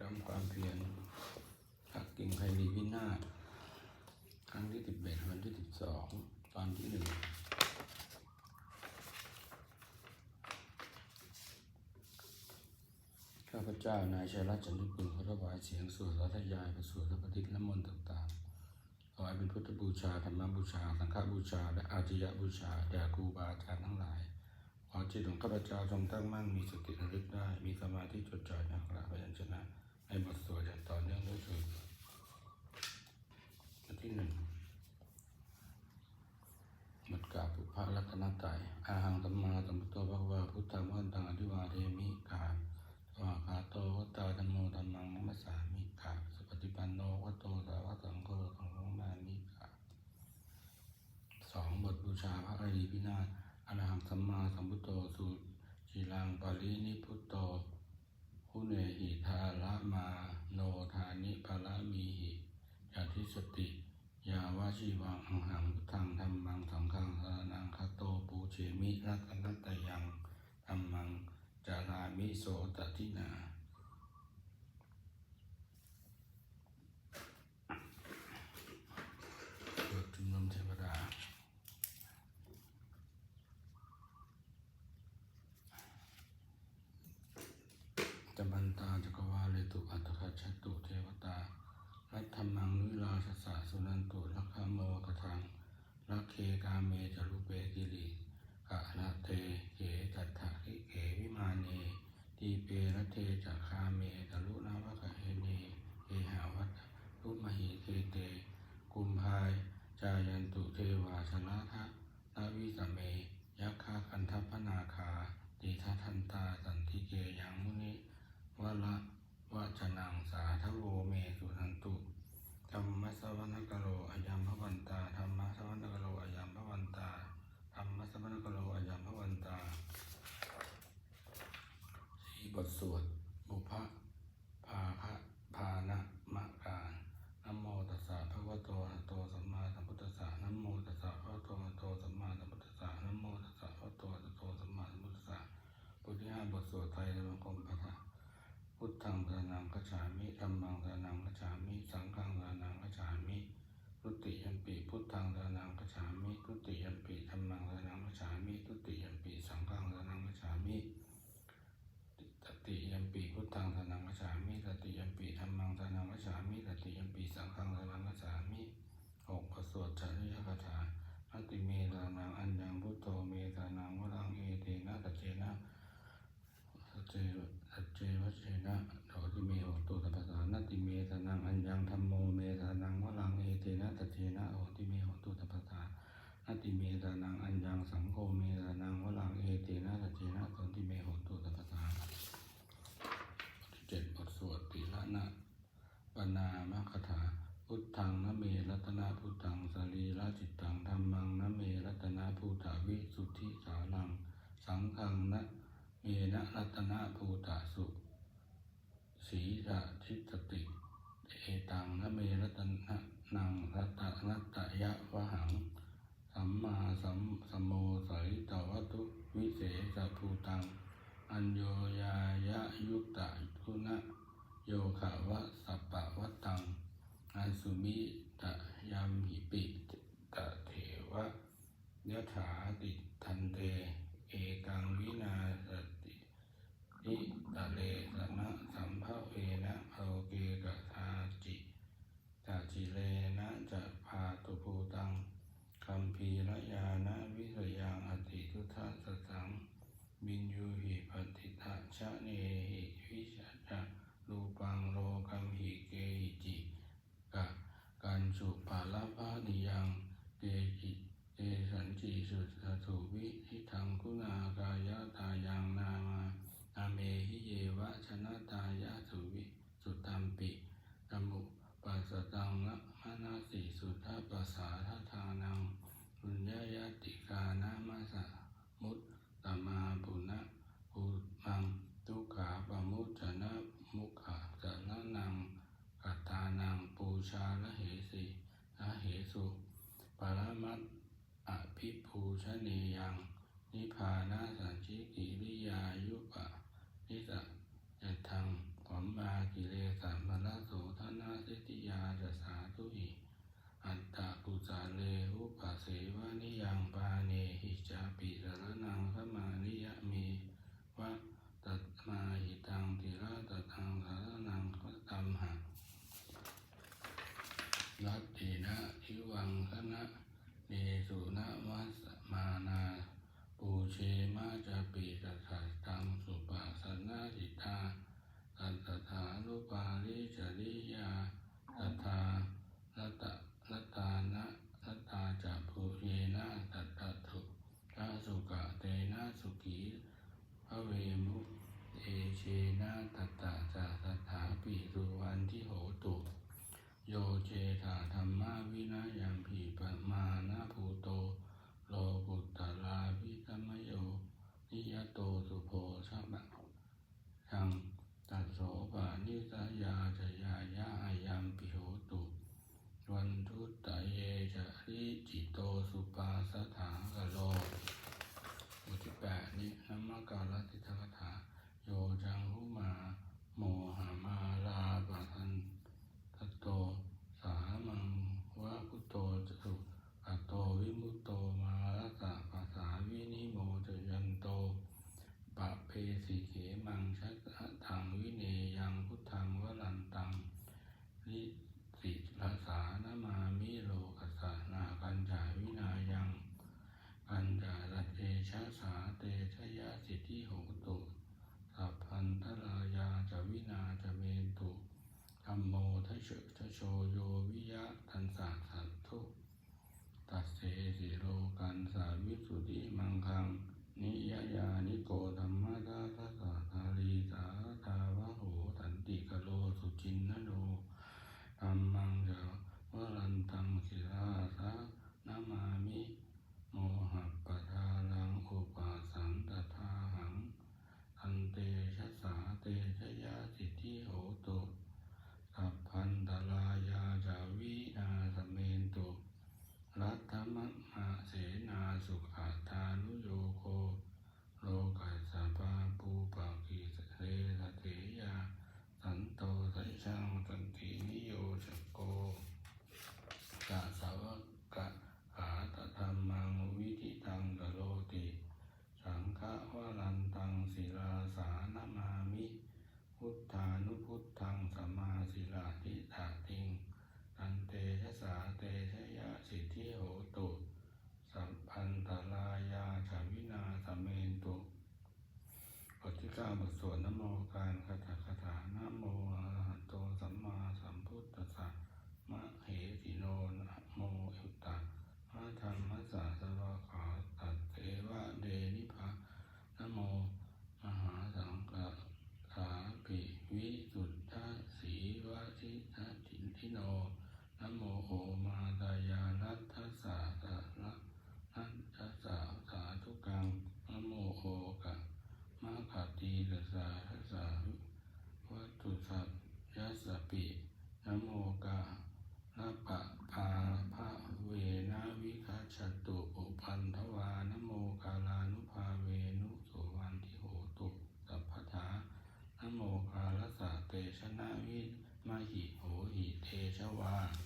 กรรมความเพียรพักกิ่งไพรีวินาศครั้งที่สิบเอ็ดวันที่สิบสองตอนที่หนึ่งข้าพเจ้านายชัยรัตน์จันทุกุลขอถวายเสียงสวดรัตยายประสูตรและปฏิและมนต์ต่างๆถวายเป็นพุทธบูชาธรรมบูชา สังฆบูชา และอาจิยบูชาแด่ครูบาอาจารย์ทั้งหลายขอจิตของข้าพเจ้าจงตั้งมั่นมีสติระลึกได้ มีสมาธิจดจ่อในอักขระพยัญชนะ ในบทสวดอย่างต่อเนื่องด้วยเถิดบทที่หนึ่งบทกาบุพพรัตนตรัยอาหังสัมมาสัมพุทโธภะคะวะพุทธังวันตังอธิวาเทมิกาสวากขาโตวัตตาธรรมโมธรรมังนัมมัสามิกาสุปฏิปันโนวัตโตสาวกสังโฆสังฆมามิกาสองบทบูชาพระอริยพินาศอรหังสัมมาสัมพุทโธสุจิลังปารินิพุตโตุเนหิทาละมาโนทานิปาระมีหิยาทิสติ ยาวาชีวังหังพุทธังธรรมังสังฆังสรนังคาโตปูเชมิรัตนัตยังธรรมังจารามิโสตทินาเกิดจุมนุมเทวดา จมันตาจักรวาเลตุอัตถคัจฉตุเทวตา รัต ธรรมังวิลาสสะสุนันตุลักขโมกทังรักเคกาเมจรุเปกิริกะนะเตเขจัตถะิเขวิมาเนทีเปรเทจักคาเมตรุนาวะกะเฮเนเอหาวัตรุมหิเทเต กุมภาย จายันตุเทวาชนะทะนาวิสเม ยักขาคันทัพพนาคาติทัทันตาสันติเกยังมุนิวะละวะจนังสาทโวเมสุนันตุธรรมสวนกโลอายัมพวันตาธรรมสวนกโลอายัมพวันตาธรรมสวนกโลอายัมพวันตาสี บทสวดบุพะภาคะภานะมะการนะโมตัสสะภะคะวะโตอะโตสัมมาสัมพุทธัสสะนโมตัสสะภะคะวะโตอะโตสัมมาสัมพุทธัสสะนโมตัสสะภะคะวะโตอะโตสัมมาสัมพุทธัสสะบทที่ห้าบทสวดไตรในบังคมพระพุทธังสรนังคัจฉามิธัมมังสรนังคัจฉามิ สังฆังสรนังคัจฉามิทุติยัมปิพุทธังสรนังคัจฉามิทุติยัมปิธัมมังสรนังคัจฉามิทุติยัมปิสังฆังสรนังคัจฉามิ ตติยัมปีพุทธังสนังกัจฉามิตติยัมปีธรรมังสนังกัจฉามิตติยัมปีสังฆังสนังกัจฉามิหกประสวดจริยคาถาอัตติเมตานังอัญญังพุทโธเมตานังวรังเอเตนะตัจเจนะสัจเจสัจเจวัชเชนะโถติเมโหตุสัพพสานัตติเมตานังอัญญังธรรมโมเมตานังวรังเอเตนะตัจเจนะโหติเมโหตุสัพพสานัตติเมตานังอัญญังสังโฆเมตานังวรังเอเตนะตัจเจนะโหติเมโหตุสัพพสาเจ็ดบทสวดติละนะป นามคถา พุทธังนเมรัตนาพุทธังสรีราจิตตังธรรมังนเมรัตนาภูตาวิสุทธิสารัง สังฆังนะเมนะรัตนาภูตาสุสีระทิตติ เอตังนเมรัตนานังรัตนัตตยะวหัง สัมมาสัมสัมโมสริตวัตุวิเศษภูตัง อัญโยยายะยุตตะทุนะโยขาวะสัปปะวัตตังอันสุมิตะยามหิปิตะเถวะยะถาติทันเต เอกังวินาสตินิตะเลสนะสัมภเวนะโอเกกะทาจิตาจิเลนะจะพาตุภูตังคัมภีรยานะวิสยังอติทุทัสสังบินยูหิปฏิทะชะเนหิวิชาจะรูปังโลกัมหิเกหิจิกะกันสุปาลภานิยังเกจิ เตสันจิสุสถุวิทิทังคุณากายตายังนามานาเมหิเยวะชนะตายะสุวิสุตัมปิตมุปัสตังนะมนาสิสุทธปัสสาทธานังปุญญายติกานามาสะมุตตมาปุณะปุมังทุกขาปมุจนะมุขะจะนะนังกัตตานังปูชาละเหสีละเหสุปรมัต ชเนยัง นิพพานาสันชิกิริยายุปะนิสะยะทังขมมากิเล วะนิยังปาเนหิจาปิสารนังขมานิยะเมวะตัตมาหิตังติระตัตังสารนังขตัมหะนัตตินะทิวังคณะเนสุนะมัสมานาปูเชมา จาปิตถาตังสุปาสนาจิตาตัตถานุปาลิจริยาตถารัตตะรัตตานะรัตตาจะภูเยนะตัตะถุทะสุกะเตนะสุขีพระเวมุเอเชนะตัตตะจะสัทธาปิสุวันที่โหตุโยเจธาธรรมะวินายัมพีปมานะภูโตโลกุตตลาวิธรรมโย นิยโตสุโพชะบะชังตัสโสปานิสยาจยายะอายัมปิโหตุวันทุตตะเยจะริจิโตสุปาสถากะโลบทที่แปดนี้นัมมกาลติทกถาโยจังหุมา โมหามาลาปะทันตโต สามังวะพุตโตจสุกัตโตวิมุตโตมาลสะภาษาวินิโมจยันโต ปะเพสิเขมังชัตถังวิเนยังพุทธังวรันตัง นิสิลาสานามามิโลกัสสะนากัญจาวินายังกัญจาลเตชะสาเตชะยะสิทธิโหตุสัพพันธลายาจะวินาจะเมนตุธัมโมทะเชทโชโยวิยะทันสาสัตถุตัสเสสิโลกันสาวิสุทธิมังคัง นิยยานิโกธรรมะทาทัสสะทาลีสาทาวะโหตันติกะโลสุจินนโน ธัมมังจะวรันตังศิลาสะนามามิ โมหะปะทาลังอุปาสันตทาหัง อันเตชะสาเตชะยะสิทธิโหตุสัพพันตลายาจาวินาสเมนตุ รัตมัมมาเสนาสุขาทานุโยโค โลกัสสะปาปูปะกิสเรสเตยา สันโตสัยชังสันตินิโยชโก กะสาวกะขาตะธรรมังวิธิตังกะโลติ สังฆวรันตังศิลาสานามามิ พุทธานุพุทธังสมมาศิลาทิฏฐาติง อันเตชะสาเตชะยะสิทธิโหตุ สัพพันตลายาชาวินาสเมนตุ บทที่เก้าบทสวดนโมการคาถาคาถานะโมอะระหะโตสัมมาสัมพุทธัสสะมะเหสิโนนะโมอุตตะพระธรรมสสะสวะขาตัดเทวะเดนิพะนะโมมหาสังฆสาปิวิสุทธสีวะทิทัติทิ โนนโมโอมาตายานัทสสะสะละนัทสสะสาธุกังนโมโอกะมาคาตีตสาทสาวัตถุสัพยัสปินโมกะนะปะปาภะเวนะวิคัชตุอุปันทวานโมกาลานุภาเวนุสุวันทิโหตุสัพพทานโมกาลสะเตชะนะวิมหิ Wow.